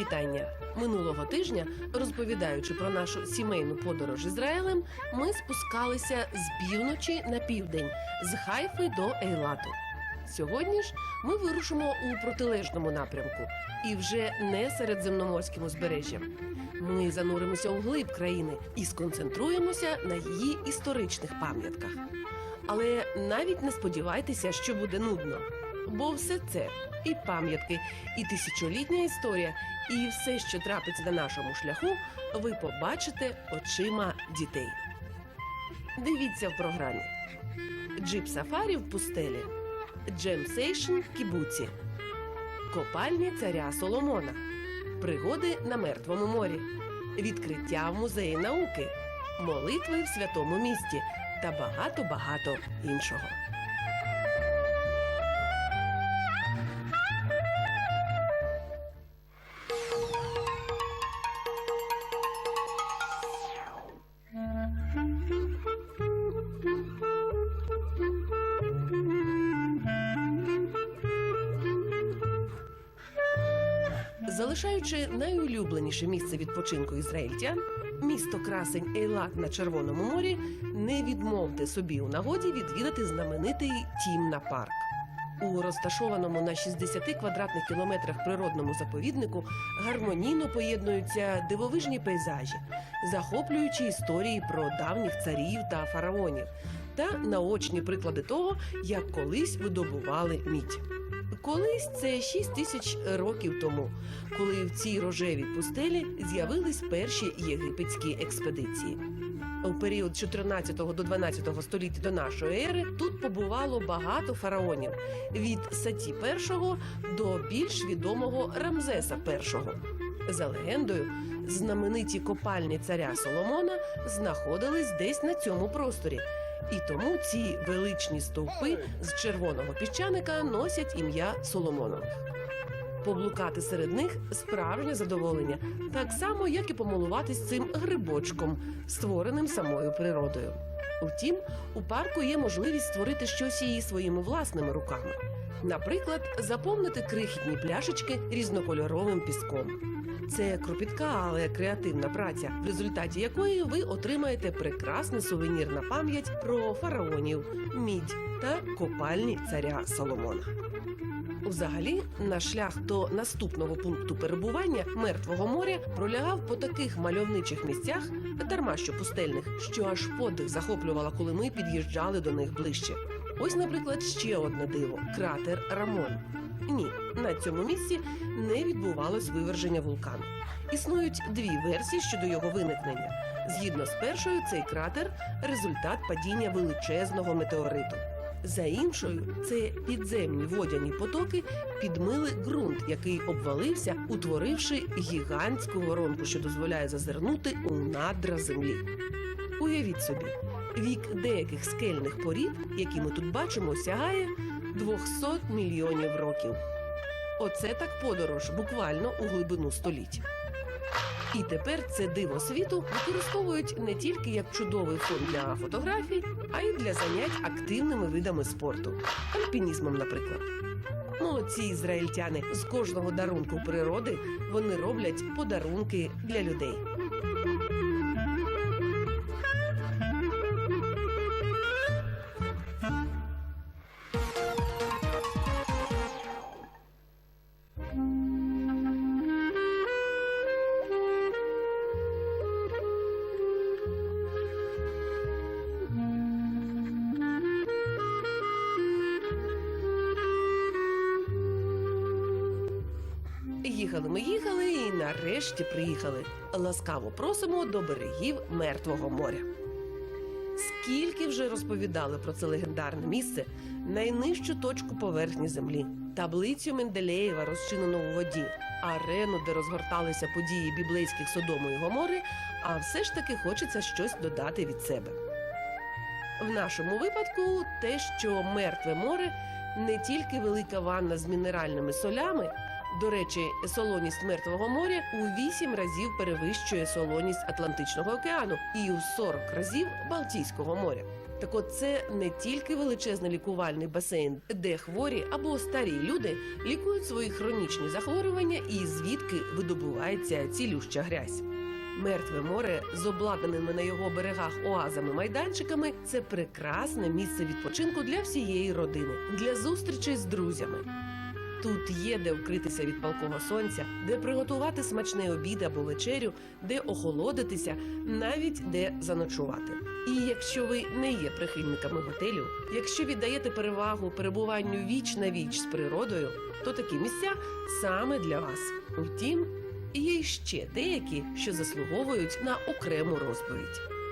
Вітання минулого тижня, розповідаючи про нашу сімейну подорож Ізраїлем, ми спускалися з півночі на південь, з Хайфи до Ейлату. Сьогодні ж ми вирушимо у протилежному напрямку і вже не середземноморським узбережжям. Ми зануримося у глиб країни і сконцентруємося на її історичних пам'ятках. Але навіть не сподівайтеся, що буде нудно, бо все це і пам'ятки, і тисячолітня історія, і все, що трапиться на нашому шляху, ви побачите очима дітей. Дивіться в програмі: Джип Сафарі в пустелі, Джем Сейшн кібуці, Копальні царя Соломона, Пригоди на мертвому морі, Відкриття в музеї науки, Молитви в святому місті. Та багато-багато іншого. Залишаючи найулюбленіше місце відпочинку ізраїльтян, місто красень Ейлат на Червоному морі, не відмовте собі у нагоді відвідати знаменитий Тімна парк. У розташованому на 60 квадратних кілометрах природному заповіднику гармонійно поєднуються дивовижні пейзажі, захоплюючі історії про давніх царів та фараонів, та наочні приклади того, як колись видобували мідь. Колись це 6 тисяч років тому, коли в цій рожевій пустелі з'явились перші єгипетські експедиції. У період 14 до 12 століття до нашої ери тут побувало багато фараонів від Саті І до більш відомого Рамзеса І. За легендою, знамениті копальні царя Соломона знаходились десь на цьому просторі. І тому ці величні стовпи з червоного піщаника носять ім'я Соломонових. Поблукати серед них справжнє задоволення, так само, як і помилуватись цим грибочком, створеним самою природою. Втім, у парку є можливість створити щось і своїми власними руками. Наприклад, заповнити крихітні пляшечки різнокольоровим піском. Це кропітка, але креативна праця, в результаті якої ви отримаєте прекрасний сувенір на пам'ять про фараонів, мідь та копальні царя Соломона. Взагалі, наш шлях до наступного пункту перебування мертвого моря пролягав по таких мальовничих місцях, дарма що пустельних, що аж подих захоплювала, коли ми під'їжджали до них ближче. Ось, наприклад, ще одне диво кратер Рамон. Ні, на цьому місці не відбувалось виверження вулкану. Існують дві версії щодо його виникнення. Згідно з першою, цей кратер результат падіння величезного метеориту. За іншою, це підземні водяні потоки підмили ґрунт, який обвалився, утворивши гігантську воронку, що дозволяє зазирнути у надра землі. Уявіть собі, вік деяких скельних порід, які ми тут бачимо, сягає 200 мільйонів років. Оце так подорож, буквально у глибину століть. І тепер це диво світу використовують не тільки як чудовий фон для фотографій, а й для занять активними видами спорту, альпінізмом, наприклад. Молодці ізраїльтяни з кожного дарунку природи вони роблять подарунки для людей. Приїхали. Ласкаво просимо до берегів Мертвого моря. Скільки вже розповідали про це легендарне місце, найнижчу точку поверхні землі, таблицю Менделеєва, розчинену у воді, арену, де розгорталися події біблейських Содому і Гомори, а все ж таки хочеться щось додати від себе. В нашому випадку те, що мертве море не тільки велика ванна з мінеральними солями. До речі, солоність мертвого моря у 8 разів перевищує солоність Атлантичного океану і у 40 разів Балтійського моря. Так от це не тільки величезний лікувальний басейн, де хворі або старі люди лікують свої хронічні захворювання і звідки видобувається цілюща грязь. Мертве море з обладнаними на його берегах оазами-майданчиками це прекрасне місце відпочинку для всієї родини, для зустрічей з друзями. Тут є де вкритися від палкого сонця, де приготувати смачний обід або вечерю, де охолодитися, навіть де заночувати. І якщо ви не є прихильниками готелю, якщо віддаєте перевагу перебуванню віч на віч з природою, то такі місця саме для вас. Втім, є ще деякі, що заслуговують на окрему розповідь.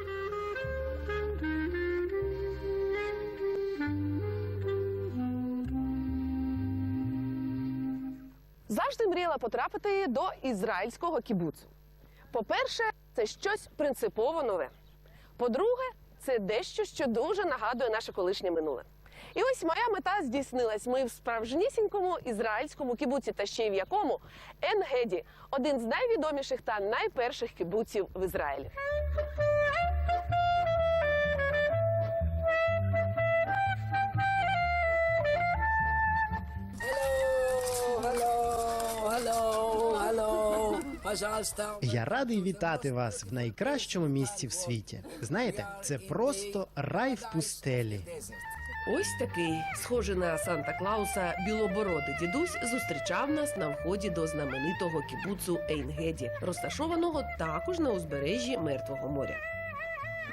Мріяла потрапити до ізраїльського кібуцу. По-перше, це щось принципово нове. По-друге, це дещо, що дуже нагадує наше колишнє минуле. І ось моя мета здійснилась. Ми в справжнісінькому ізраїльському кібуці, та ще й в якому Енгеді один з найвідоміших та найперших кібуців в Ізраїлі. Я радий вітати вас в найкращому місці в світі. Знаєте, це просто рай в пустелі. Ось такий, схожий на Санта Клауса, білобородий дідусь зустрічав нас на вході до знаменитого кібуцу Ейнгеді, розташованого також на узбережжі Мертвого моря.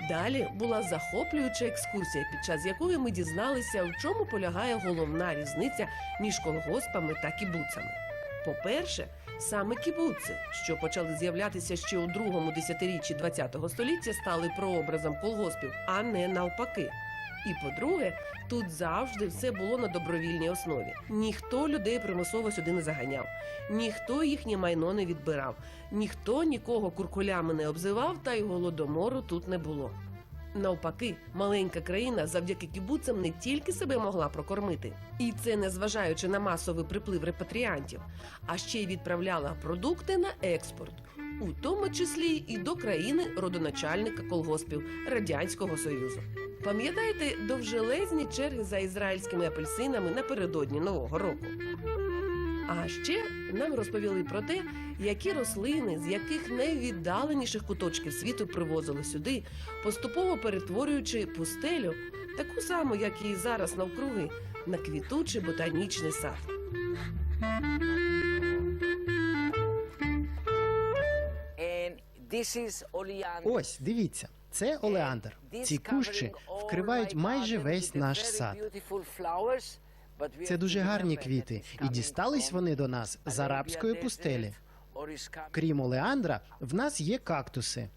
Далі була захоплююча екскурсія, під час якої ми дізналися, в чому полягає головна різниця між колгоспами та кібуцами. По-перше, саме кібуци, що почали з'являтися ще у другому десятиріччі ХХ століття, стали прообразом колгоспів, а не навпаки. І по-друге, тут завжди все було на добровільній основі. Ніхто людей примусово сюди не заганяв, ніхто їхнє майно не відбирав, ніхто нікого куркулями не обзивав, та й голодомору тут не було. Навпаки, маленька країна завдяки кібуцам не тільки себе могла прокормити, і це не зважаючи на масовий приплив репатріантів, а ще й відправляла продукти на експорт, у тому числі і до країни родоначальника колгоспів Радянського Союзу. Пам'ятаєте довжелезні черги за ізраїльськими апельсинами напередодні Нового року? А ще нам розповіли про те, які рослини з яких найвіддаленіших куточків світу привозили сюди, поступово перетворюючи пустелю, таку саму, як і зараз навкруги, на квітучий ботанічний сад. Ось, дивіться, це олеандр. Ці кущі вкривають майже весь наш сад. Це дуже гарні квіти, і дістались вони до нас з арабської пустелі. Крім олеандра, в нас є кактуси.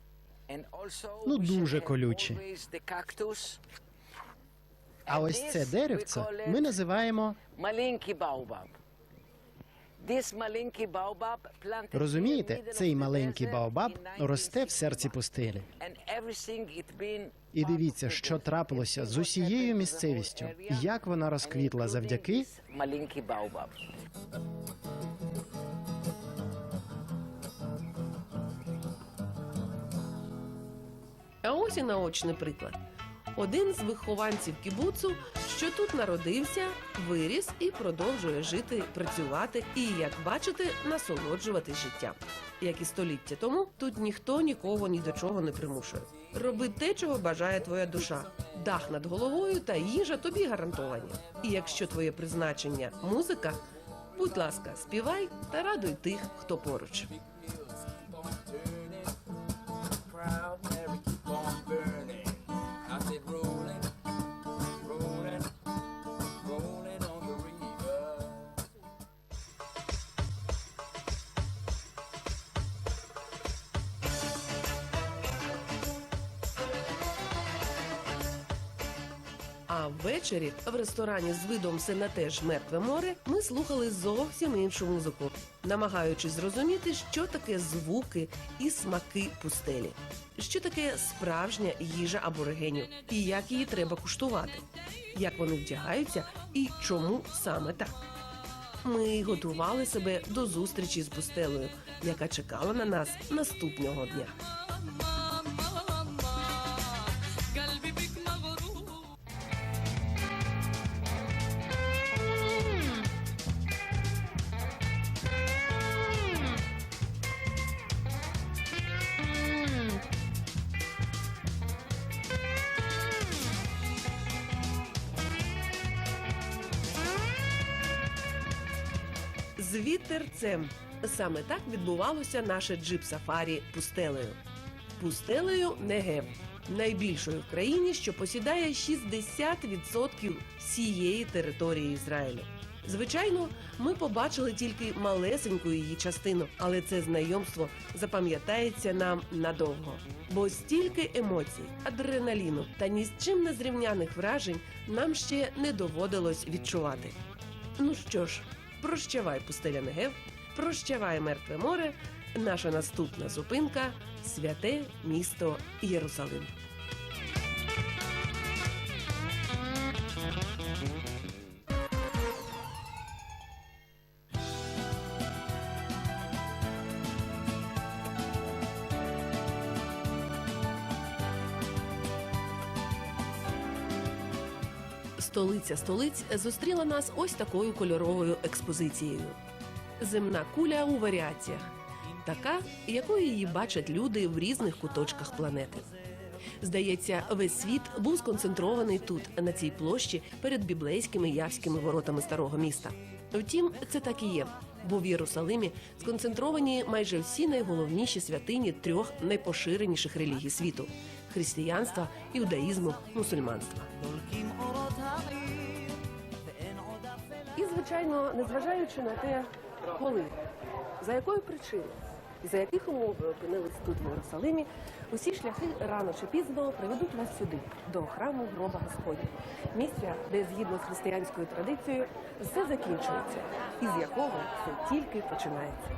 ну дуже колючі. А ось це деревце ми називаємо. маленький баобаб. Розумієте, цей маленький баобаб росте в серці пустелі. І дивіться, що трапилося з усією місцевістю, як вона розквітла завдяки маленький баобаб. А ось і наочний приклад. Один з вихованців кібуцу, що тут народився, виріс і продовжує жити, працювати і, як бачите, насолоджувати життям. Як і століття тому, тут ніхто нікого ні до чого не примушує. Роби те, чого бажає твоя душа. Дах над головою та їжа тобі гарантовані. І якщо твоє призначення музика, будь ласка, співай та радуй тих, хто поруч. А ввечері в ресторані з видом все на те ж мертве море ми слухали зовсім іншу музику, намагаючись зрозуміти, що таке звуки і смаки пустелі, що таке справжня їжа аборигенів і як її треба куштувати, як вони вдягаються і чому саме так. Ми готували себе до зустрічі з пустелею, яка чекала на нас наступного дня. З вітерцем. Саме так відбувалося наше джип-сафарі пустелею. Пустелею Негев, найбільшою в країні, що посідає 60% всієї території Ізраїлю. Звичайно, ми побачили тільки малесеньку її частину, але це знайомство запам'ятається нам надовго. Бо стільки емоцій, адреналіну та ні з чим не зрівняних вражень нам ще не доводилось відчувати. Ну що ж, прощавай, пустеля Негев, прощавай мертве море. Наша наступна зупинка святе місто Єрусалим. Столиця столиць зустріла нас ось такою кольоровою експозицією. Земна куля у варіаціях, така, якою її бачать люди в різних куточках планети. Здається, весь світ був сконцентрований тут, на цій площі, перед біблейськими явськими воротами старого міста. Втім, це так і є, бо в Єрусалимі сконцентровані майже всі найголовніші святині трьох найпоширеніших релігій світу: християнства, іудаїзму, мусульманства. І, звичайно, незважаючи на те, коли, за якою причиною за яких умов ви опинились тут в Єрусалимі, усі шляхи рано чи пізно приведуть вас сюди, до храму гроба Господня, місця, де згідно з християнською традицією все закінчується, і з якого все тільки починається.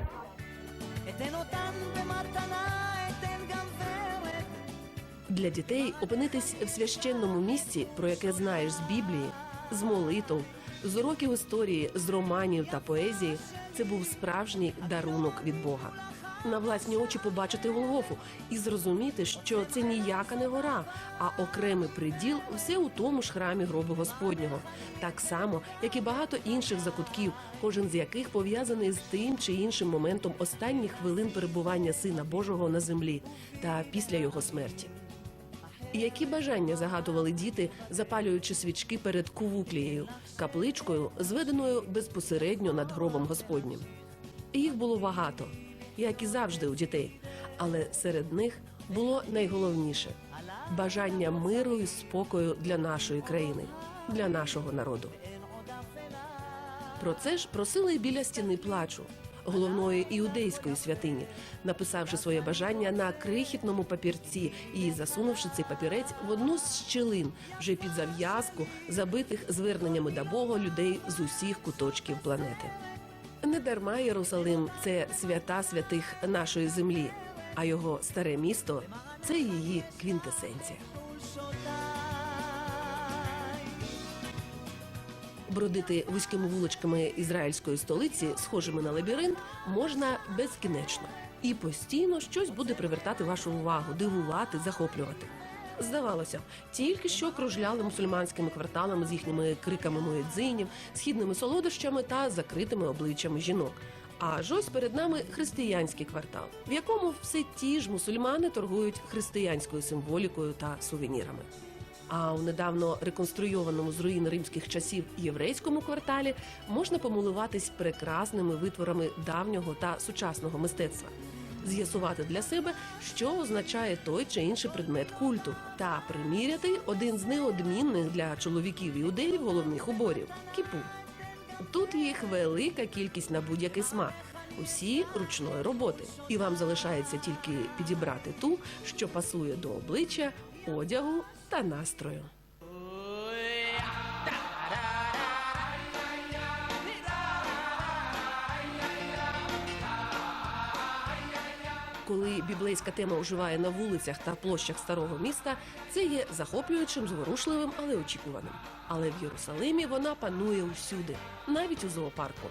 Для дітей опинитись в священному місці, про яке знаєш з Біблії, з молитв, з уроків історії, з романів та поезії, це був справжній дарунок від Бога. На власні очі побачити Голгофу і зрозуміти, що це ніяка не гора, а окремий приділ все у тому ж храмі гробу Господнього, так само, як і багато інших закутків, кожен з яких пов'язаний з тим чи іншим моментом останніх хвилин перебування Сина Божого на землі та після його смерті. Які бажання загадували діти, запалюючи свічки перед кувуклією, капличкою, зведеною безпосередньо над гробом Господнім? Їх було багато, як і завжди у дітей, але серед них було найголовніше бажання миру і спокою для нашої країни, для нашого народу. Про це ж просили біля стіни плачу, головної іудейської святині, написавши своє бажання на крихітному папірці і засунувши цей папірець в одну з щілин, вже під зав'язку, забитих зверненнями до Бога людей з усіх куточків планети. Не дарма Єрусалим це свята святих нашої землі, а його старе місто це її квінтесенція. Бродити вузькими вуличками ізраїльської столиці, схожими на лабіринт, можна безкінечно і постійно щось буде привертати вашу увагу, дивувати, захоплювати. Здавалося, тільки що кружляли мусульманськими кварталами з їхніми криками муедзинів, східними солодощами та закритими обличчями жінок. Аж ось перед нами християнський квартал, в якому все ті ж мусульмани торгують християнською символікою та сувенірами. А у недавно реконструйованому з руїн римських часів єврейському кварталі можна помилуватись прекрасними витворами давнього та сучасного мистецтва, з'ясувати для себе, що означає той чи інший предмет культу, та приміряти один з неодмінних для чоловіків іудеїв головних уборів кіпу. Тут їх велика кількість на будь-який смак. Усі ручної роботи, і вам залишається тільки підібрати ту, що пасує до обличчя, одягу та настрою. Коли біблейська тема оживає на вулицях та площах старого міста, це є захоплюючим, зворушливим, але очікуваним. Але в Єрусалимі вона панує усюди, навіть у зоопарку.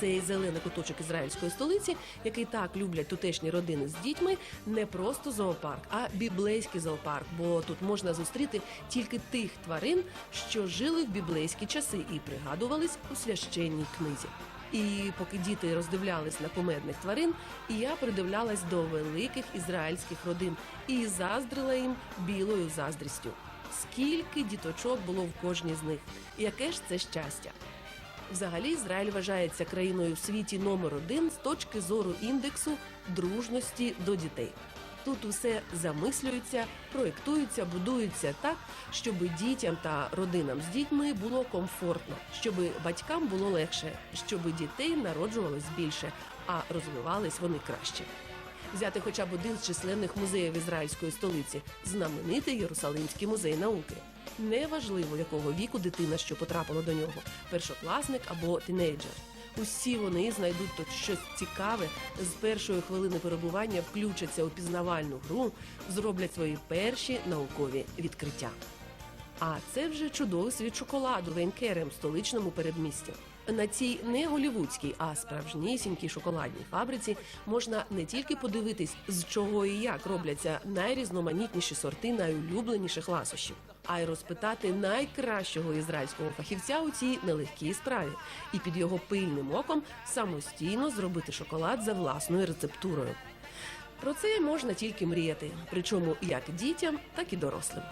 Цей зелений куточок ізраїльської столиці, який так люблять тутешні родини з дітьми, не просто зоопарк, а біблейський зоопарк, бо тут можна зустріти тільки тих тварин, що жили в біблейські часи і пригадувались у священній книзі. І поки діти роздивлялись на кумедних тварин, і я придивлялась до великих ізраїльських родин і заздрила їм білою заздрістю. Скільки діточок було в кожній з них, яке ж це щастя! Взагалі, Ізраїль вважається країною в світі номер один з точки зору індексу дружності до дітей. Тут усе замислюється, проєктується, будується так, щоб дітям та родинам з дітьми було комфортно, щоб батькам було легше, щоб дітей народжувалось більше, а розвивались вони краще. Взяти хоча б один з численних музеїв ізраїльської столиці знаменитий Єрусалимський музей науки. Неважливо, якого віку дитина, що потрапила до нього, першокласник або тінейджер. Усі вони знайдуть тут щось цікаве, з першої хвилини перебування включаться у пізнавальну гру, зроблять свої перші наукові відкриття. А це вже чудовий світ шоколаду в Енкерем, столичному передмісті. На цій не голівудській, а справжнісінькій шоколадній фабриці можна не тільки подивитись, з чого і як робляться найрізноманітніші сорти найулюбленіших ласощів, а й розпитати найкращого ізраїльського фахівця у цій нелегкій справі, і під його пильним оком самостійно зробити шоколад за власною рецептурою. Про це можна тільки мріяти, причому як дітям, так і дорослим.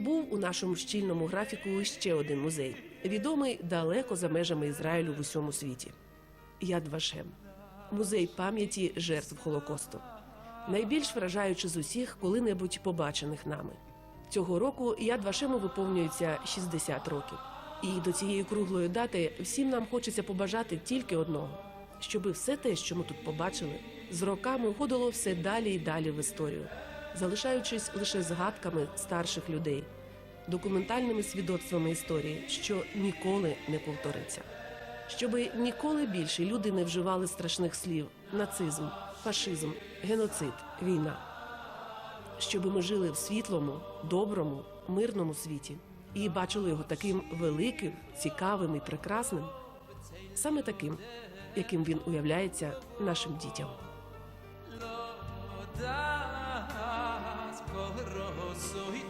Був у нашому щільному графіку ще один музей, відомий далеко за межами Ізраїлю в усьому світі. Яд Вашем музей пам'яті жертв Холокосту. Найбільш вражаючи з усіх коли-небудь побачених нами. Цього року Яд Вашему виповнюється 60 років. І до цієї круглої дати всім нам хочеться побажати тільки одного: щоби все те, що ми тут побачили, з роками уходило все далі і далі в історію, залишаючись лише згадками старших людей, документальними свідоцтвами історії, що ніколи не повториться. Щоби ніколи більше люди не вживали страшних слів: нацизм, фашизм, геноцид, війна. Щоби ми жили в світлому, доброму, мирному світі і бачили його таким великим, цікавим і прекрасним, саме таким, яким він уявляється нашим дітям. das kol rosoy